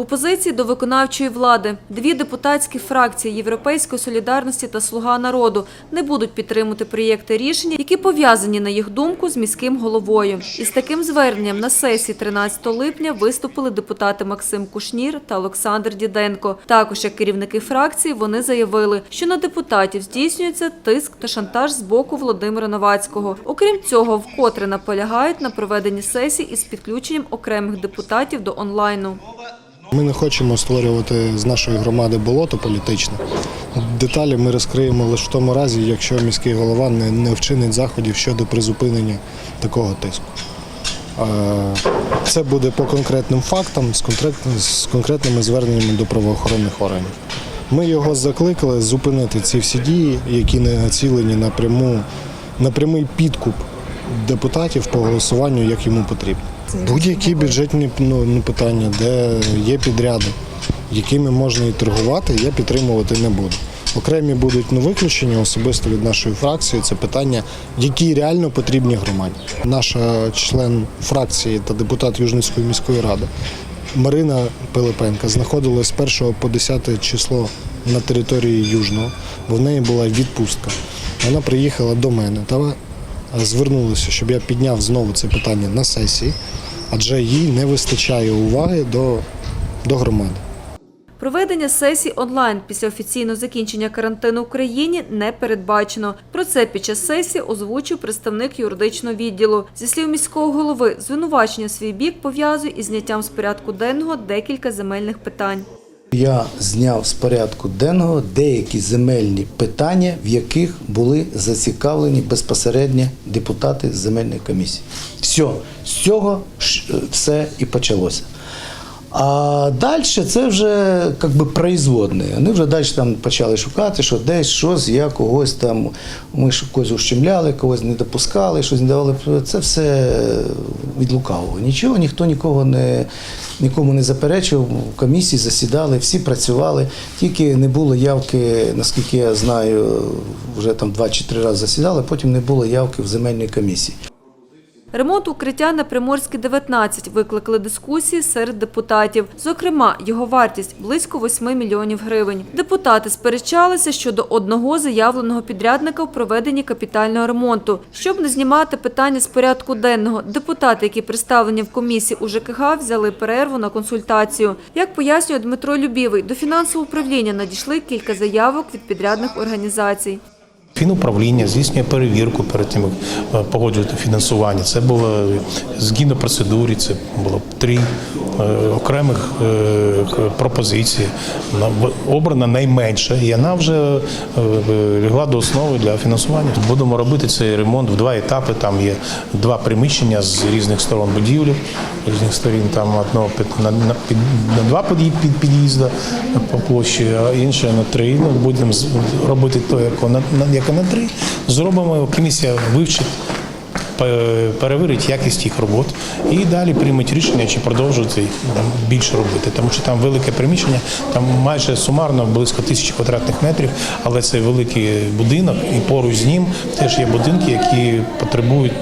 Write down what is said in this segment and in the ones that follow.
В опозиції до виконавчої влади дві депутатські фракції Європейської солідарності та Слуга народу не будуть підтримувати проєкти рішення, які пов'язані, на їх думку, з міським головою. Із таким зверненням на сесії 13 липня виступили депутати Максим Кушнір та Олександр Діденко. Також як керівники фракції вони заявили, що на депутатів здійснюється тиск та шантаж з боку Володимира Новацького. Окрім цього, вкотре наполягають на проведенні сесій із підключенням окремих депутатів до онлайну. Ми не хочемо створювати з нашої громади болото політичне. Деталі ми розкриємо лише в тому разі, якщо міський голова не, вчинить заходів щодо призупинення такого тиску. Це буде по конкретним фактам з, конкрет- з конкретними зверненнями до правоохоронних органів. Ми його закликали зупинити ці всі дії, які не націлені напряму на прямий підкуп депутатів по голосуванню, як йому потрібно. Будь-які бюджетні ну, ну, питання, де є підряди, якими можна і торгувати, я підтримувати не буду. Окремі будуть ну, виключення особисто від нашої фракції. Це питання, які реально потрібні громаді. Наша член фракції та депутат Южницької міської ради Марина Пилипенка знаходилась з 1 по 10 число на території Южного, бо в неї була відпустка. Вона приїхала до мене та звернулася, щоб я підняв знову це питання на сесії, адже їй не вистачає уваги до, до громади. Проведення сесій онлайн після офіційного закінчення карантину в Україні не передбачено. Про це під час сесії озвучив представник юридичного відділу. Зі слів міського голови, звинувачення свій бік пов'язує із зняттям з порядку денного декілька земельних питань. Я зняв з порядку денного деякі земельні питання, в яких були зацікавлені безпосередньо депутати земельної комісії. Все, з цього е, все і почалося. А далі це вже як би производне. Вони вже далі там почали шукати, що десь щось, я когось там, ми ж когось ущемляли, когось не допускали, щось не давали. Це все від лукавого. Нічого, ніхто нікого не, нікому не заперечував. В комісії засідали, всі працювали. Тільки не було явки, наскільки я знаю, вже там два чи три рази засідали, потім не було явки в земельній комісії. Ремонт укриття на Приморській 19 викликали дискусії серед депутатів. Зокрема, його вартість близько 8 мільйонів гривень. Депутати сперечалися щодо одного заявленого підрядника в проведенні капітального ремонту. Щоб не знімати питання з порядку денного, депутати, які представлені в комісії у ЖКГ, взяли перерву на консультацію. Як пояснює Дмитро Любівий, до фінансового управління надійшли кілька заявок від підрядних організацій. Фінуправління здійснює перевірку перед тим, як е, погоджувати фінансування. Це було е, згідно процедурі, це було три е, окремих пропозиції. Обрана найменша, і вона вже лягла до основи для фінансування. Будемо робити цей ремонт в два етапи. Там є два приміщення з різних сторон будівлі, різних сторін. Там одного на, два під'ї- під, під'їзда по площі, а інше на три. Ну, будемо робити то, як на, на. Зробимо, комісія вивчить, перевірить якість їх робот і далі приймуть рішення, чи продовжувати більше робити. Тому що там велике приміщення, там майже сумарно близько тисячі квадратних метрів, але це великий будинок, і поруч з ним теж є будинки, які потребують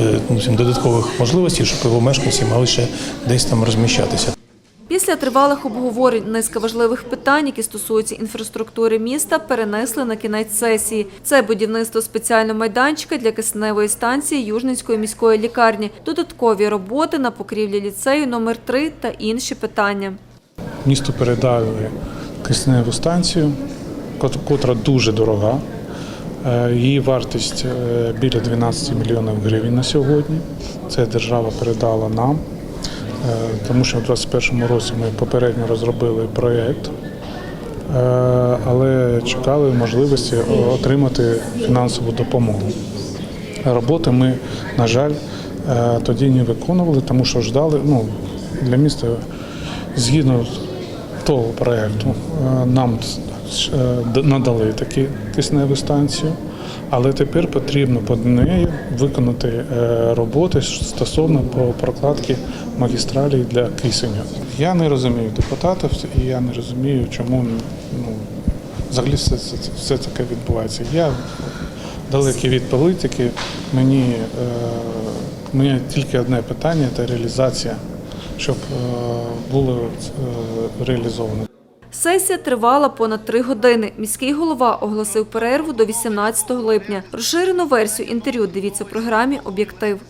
е, ну, додаткових можливостей, щоб його мешканці могли ще десь там розміщатися. Після тривалих обговорень низка важливих питань, які стосуються інфраструктури міста, перенесли на кінець сесії. Це будівництво спеціального майданчика для кисневої станції Южницької міської лікарні, додаткові роботи на покрівлі ліцею номер 3 та інші питання. Місту передали кисневу станцію, кот- котра дуже дорога. Е, Її вартість е, біля 12 мільйонів гривень на сьогодні. Це держава передала нам, тому що в 2021 році ми попередньо розробили проєкт, е, але чекали можливості отримати фінансову допомогу. Роботи ми, на жаль, е, тоді не виконували, тому що ждали ну, для міста згідно того проєкту е, нам е, надали таку кисневу станцію, але тепер потрібно під нею виконати е, роботи стосовно прокладки магістралі для кисеню. Я не розумію депутатів і я не розумію, чому ну, взагалі все, це, все таке відбувається. Я далекий від політики. Мені, е, мені тільки одне питання це реалізація щоб е, було е, реалізовано. Сесія тривала понад три години. Міський голова оголосив перерву до 18 липня. Розширену версію інтерв'ю дивіться в програмі «Об'єктив».